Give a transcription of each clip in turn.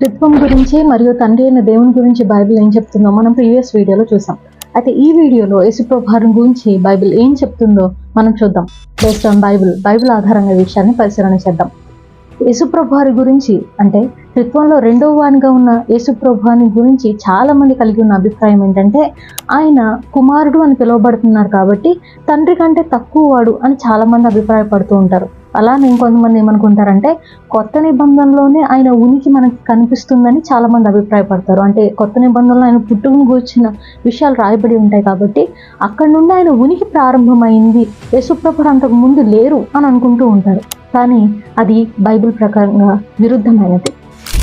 త్రిత్వం గురించి మరియు తండ్రి అయిన దేవుని గురించి బైబిల్ ఏం చెప్తుందో మనం ప్రీవియస్ వీడియోలో చూసాం. అయితే ఈ వీడియోలో యేసుప్రభారం గురించి బైబిల్ ఏం చెప్తుందో మనం చూద్దాం. బేస్డ్ ఆన్ బైబిల్ బైబిల్ ఆధారంగా విషయాన్ని పరిశీలన చేద్దాం. యేసుప్రభువారి గురించి అంటే త్రిత్వంలో రెండవ వానిగా ఉన్న యేసుప్రభాని గురించి చాలామంది కలిగి ఉన్న అభిప్రాయం ఏంటంటే ఆయన కుమారుడు అని పిలువబడుతున్నారు కాబట్టి తండ్రి కంటే తక్కువ వాడు అని చాలామంది అభిప్రాయపడుతూ ఉంటారు. అలానే ఇంకొంతమంది ఏమనుకుంటారంటే కొత్త నిబంధనలోనే ఆయన ఉనికి మనకు కనిపిస్తుందని చాలా మంది అభిప్రాయపడతారు. అంటే కొత్త నిబంధనలో ఆయన పుట్టుకుని కూర్చున్న విషయాలు రాయబడి ఉంటాయి కాబట్టి అక్కడ నుండి ఆయన ఉనికి ప్రారంభమైంది. యేసుప్రభు అంతకు ముందు లేరు అని అనుకుంటూ ఉంటారు. కానీ అది బైబిల్ ప్రకారంగా విరుద్ధమైనది.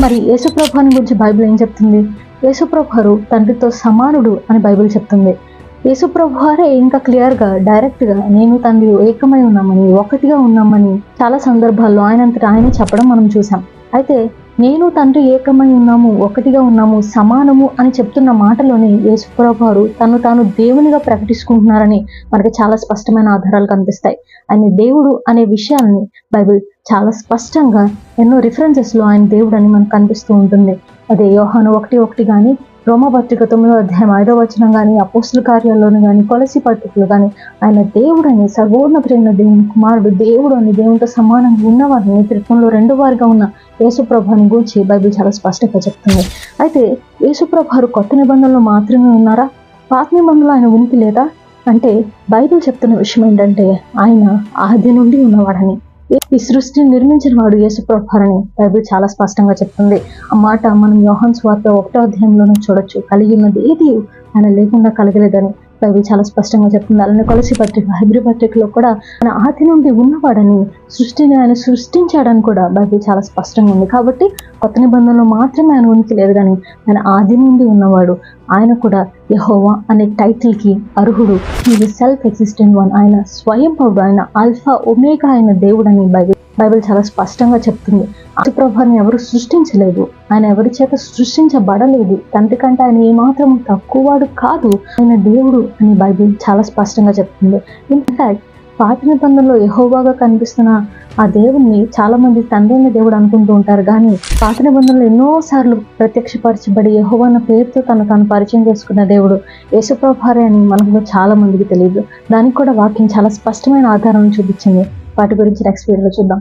మరి యేసుప్రభుని గురించి బైబిల్ ఏం చెప్తుంది? యేసుప్రభువారు తండ్రితో సమానుడు అని బైబిల్ చెప్తుంది. యేసుప్రభువారే ఇంకా క్లియర్గా డైరెక్ట్గా నేను తండ్రి ఏకమై ఉన్నామని ఒకటిగా ఉన్నామని చాలా సందర్భాల్లో ఆయనంతటా ఆయన చెప్పడం మనం చూసాం అయితే నేను తండ్రి ఏకమై ఉన్నాము ఒకటిగా ఉన్నాము సమానము అని చెప్తున్న మాటలోనే యేసుప్రభువారు తను తాను దేవునిగా ప్రకటించుకుంటున్నారని మనకి చాలా స్పష్టమైన ఆధారాలు కనిపిస్తాయి. ఆయన దేవుడు అనే విషయాన్ని బైబిల్ చాలా స్పష్టంగా ఎన్నో రిఫరెన్సెస్లో ఆయన దేవుడు అని మనకు కనిపిస్తూ ఉంటుంది. అదే యోహాను ఒకటి ఒకటి కానీ రోమపత్రిక తొమ్మిదో అధ్యాయం ఐదో వచనం కానీ అపోస్తుల కార్యాల్లోనూ కానీ కొలసి పత్రికలు కానీ ఆయన దేవుడు అని సర్వోన్నతుడైన దేవుని కుమారుడు దేవుడు అని దేవునితో సమానంగా ఉన్నవారిని త్రిత్వంలో రెండు వారిగా ఉన్న యేసుప్రభాని గురించి బైబిల్ చాలా స్పష్టంగా చెప్తుంది. అయితే యేసుప్రభారు కొత్త నిబంధనలు మాత్రమే ఉన్నారా? పాత నిబంధనలు ఆయన ఉనికి లేదా? అంటే బైబిల్ చెప్తున్న విషయం ఏంటంటే ఆయన ఆది నుండి ఉన్నవాడని. ఈ సృష్టిని నిర్మించిన వాడు యేసుప్రభారని బైబిల్ చాలా స్పష్టంగా చెప్తుంది. ఆ మాట మనం యోహన్ స్వార్త ఒకటో అధ్యాయంలోనూ చూడొచ్చు. కలిగి ఉన్నది ఏది? ఆయన లేకుండా కలగలేదని. బైబిల్ చాలా స్పష్టంగా చెప్తుంది. అలానే కొలసి పత్రిక హైబ్రి పత్రికలో కూడా ఆయన ఆది నుండి ఉన్నవాడని సృష్టిని ఆయన సృష్టించాడని కూడా బైబిల్ చాలా స్పష్టంగా ఉంది. కాబట్టి కొత్త నిబంధనలో మాత్రమే ఆయన ఉనికి లేదు కానీ ఆయన ఆది నుండి ఉన్నవాడు. ఆయన కూడా యహోవా అనే టైటిల్కి అర్హుడు. ఇది సెల్ఫ్ ఎగ్జిస్టెంట్ వన్ ఆయన స్వయం పౌడు ఆయన ఆల్ఫా ఒమేగా ఆయన దేవుడని బైబిల్ బైబిల్ చాలా స్పష్టంగా చెప్తుంది. అతి ప్రభాని ఎవరు సృష్టించలేదు. ఆయన ఎవరి చేత సృష్టించబడలేదు? తండ్రి కంటే ఆయన ఏమాత్రం తక్కువవాడు కాదు. ఆయన దేవుడు అని బైబిల్ చాలా స్పష్టంగా చెప్తుంది. ఇన్ఫ్యాక్ట్ పాత నిబంధనలో యహోవాగా కనిపిస్తున్న ఆ దేవుణ్ణి చాలా మంది తండ్రి దేవుడు అనుకుంటూ ఉంటారు. కానీ పాత నిబంధనలు ఎన్నోసార్లు ప్రత్యక్షపరచబడి ఎహోవా అన్న పేరుతో తను తాను పరిచయం చేసుకున్న దేవుడు యేసుప్రభారే అని మనకు చాలా మందికి తెలియదు దానికి కూడా వాక్యం చాలా స్పష్టమైన ఆధారం చూపించింది. వాటి గురించి నెక్స్ట్ వీడియోలో చూద్దాం.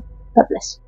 ప్లస్